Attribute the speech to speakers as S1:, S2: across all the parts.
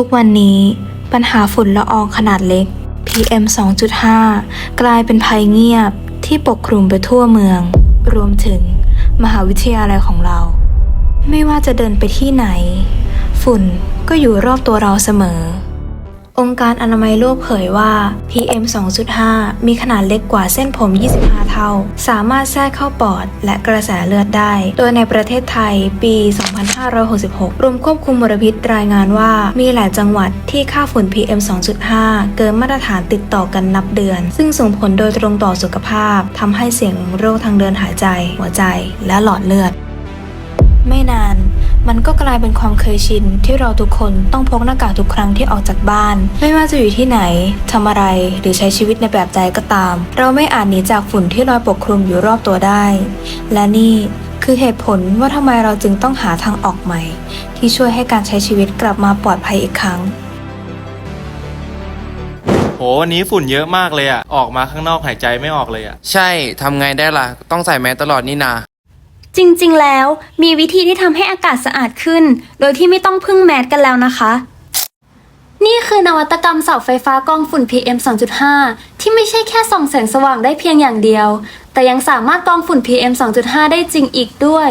S1: ทุกวันนี้ปัญหาฝุ่นละอองขนาดเล็ก PM 2.5 กลายเป็นภัยเงียบที่ปกคลุมไปทั่วเมือง รวมถึงมหาวิทยาลัยของเรา ไม่ว่าจะเดินไปที่ไหน ฝุ่นก็อยู่รอบตัวเราเสมอ องค์การอนามัยโลกเผยว่า PM 2.5 มีขนาดเล็กกว่าเส้นผม 25 เท่า สามารถแทรกเข้าปอดและกระแสเลือดได้ โดยในประเทศไทยปี 2566กรมควบคุมมลพิษรายงานว่า มีหลายจังหวัดที่ค่าฝุ่น PM 2.5 เกินมาตรฐานติดต่อกันนับเดือน ซึ่งส่งผลโดยตรงต่อสุขภาพ ทำให้เสี่ยงโรคทางเดินหายใจ หัวใจ และหลอดเลือด ไม่นาน มันก็กลายเป็นความเคยชินที่เราทุกคนต้องพกหน้ากากทุกครั้งที่ออกจากบ้าน ไม่ว่าจะอยู่ที่ไหนทำอะไรหรือใช้ชีวิตในแบบใดก็ตาม เราไม่อาจหนีจากฝุ่นที่ลอยปกคลุมอยู่รอบตัวได้ และนี่คือเหตุผลว่าทำไมเราจึงต้องหาทางออกใหม่ ที่ช่วยให้การใช้ชีวิตกลับมาปลอดภัยอีกครั้ง
S2: โหวันนี้ฝุ่นเยอะมากเลยอะออกมาข้างนอกหายใจไม่ออกเลยอะ
S3: ใช่ ทำไงได้ล่ะ ต้องใส่แมสตลอดนี่นา
S4: จริงๆ แล้วมีวิธีที่ทำให้อากาศสะอาดขึ้น โดยที่ไม่ต้องพึ่งแมสกันแล้วนะคะ นี่คือนวัตกรรมเสาไฟฟ้ากรองฝุ่น PM 2.5 ที่ไม่ใช่แค่ส่องแสงสว่างได้เพียงอย่างเดียว แต่ยังสามารถกรองฝุ่น PM 2.5 ได้จริงอีกด้วย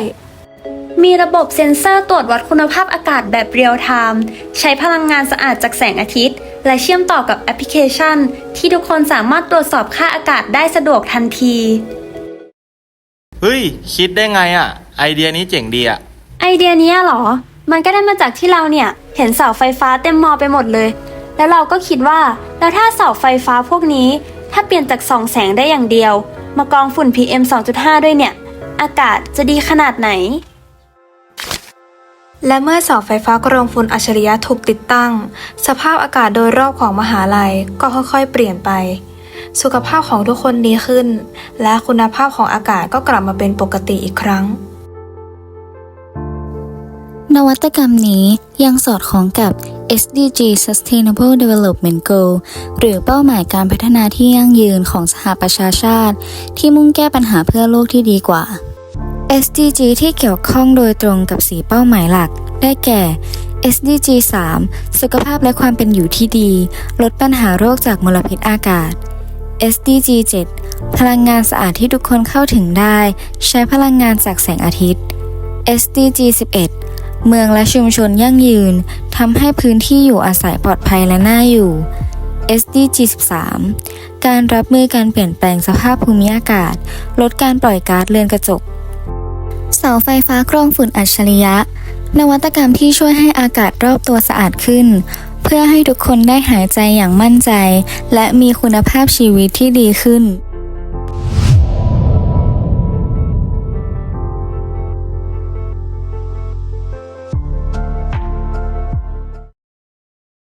S4: มีระบบเซ็นเซอร์ตรวจวัดคุณภาพอากาศแบบเรียลไทม์ใช้พลังงานสะอาดจากแสงอาทิตย์ และเชื่อมต่อกับแอปพลิเคชัน ที่ทุกคนสามารถตรวจสอบค่าอากาศได้สะดวกทันที
S2: เฮ้ย คิดได้ไงอะไอเดียนี้เจ๋งดีอะ
S4: ไอเดียเนี้ยเหรอ มันก็ได้มาจากที่เราเนี่ยเห็นเสาไฟฟ้าเต็มมอไปหมดเลย แล้วเราก็คิดว่าแล้วถ้าเสาไฟฟ้าพวกนี้ ถ้าเปลี่ยนจากส่องแสงได้อย่างเดียว มากรองฝุ่น PM 2.5 ด้วยเนี่ย อากาศจะดีขนาดไหน
S1: และเมื่อเสาไฟฟ้ากรองฝุ่นอัจฉริยะถูกติดตั้ง สภาพอากาศโดยรอบของมหาลัยก็ค่อยๆ เปลี่ยนไป สุขภาพของทุกคนดีขึ้น และคุณภาพของอากาศก็กลับมาเป็นปกติอีกครั้ง
S5: นวัตกรรมนี้ยังสอดคล้องกับ SDG Sustainable Development Goal หรือเป้าหมายการพัฒนาที่ยั่งยืนของสหประชาชาติ ที่มุ่งแก้ปัญหาเพื่อโลกที่ดีกว่า SDG ที่เกี่ยวข้องโดยตรงกับ4เป้าหมายหลัก ได้แก่ SDG 3 สุขภาพและความเป็นอยู่ที่ดี ลดปัญหาโรคจากมลพิษอากาศ SDG 7 พลังงานสะอาดที่ทุกคนเข้าถึงได้ ใช้พลังงานจากแสงอาทิตย์ SDG 11 เมืองและชุมชนยั่งยืนทำให้พื้นที่อยู่อาศัยปลอดภัยและน่าอยู่ SDG 13 การรับมือการเปลี่ยนแปลงสภาพภูมิอากาศ ลดการปล่อยก๊าซเรือนกระจก เสาไฟฟ้ากรองฝุ่นอัจฉริยะ นวัตกรรมที่ช่วยให้อากาศรอบตัวสะอาดขึ้น เพื่อให้ทุกคนได้หายใจอย่างมั่นใจ และมีคุณภาพชีวิตที่ดีขึ้น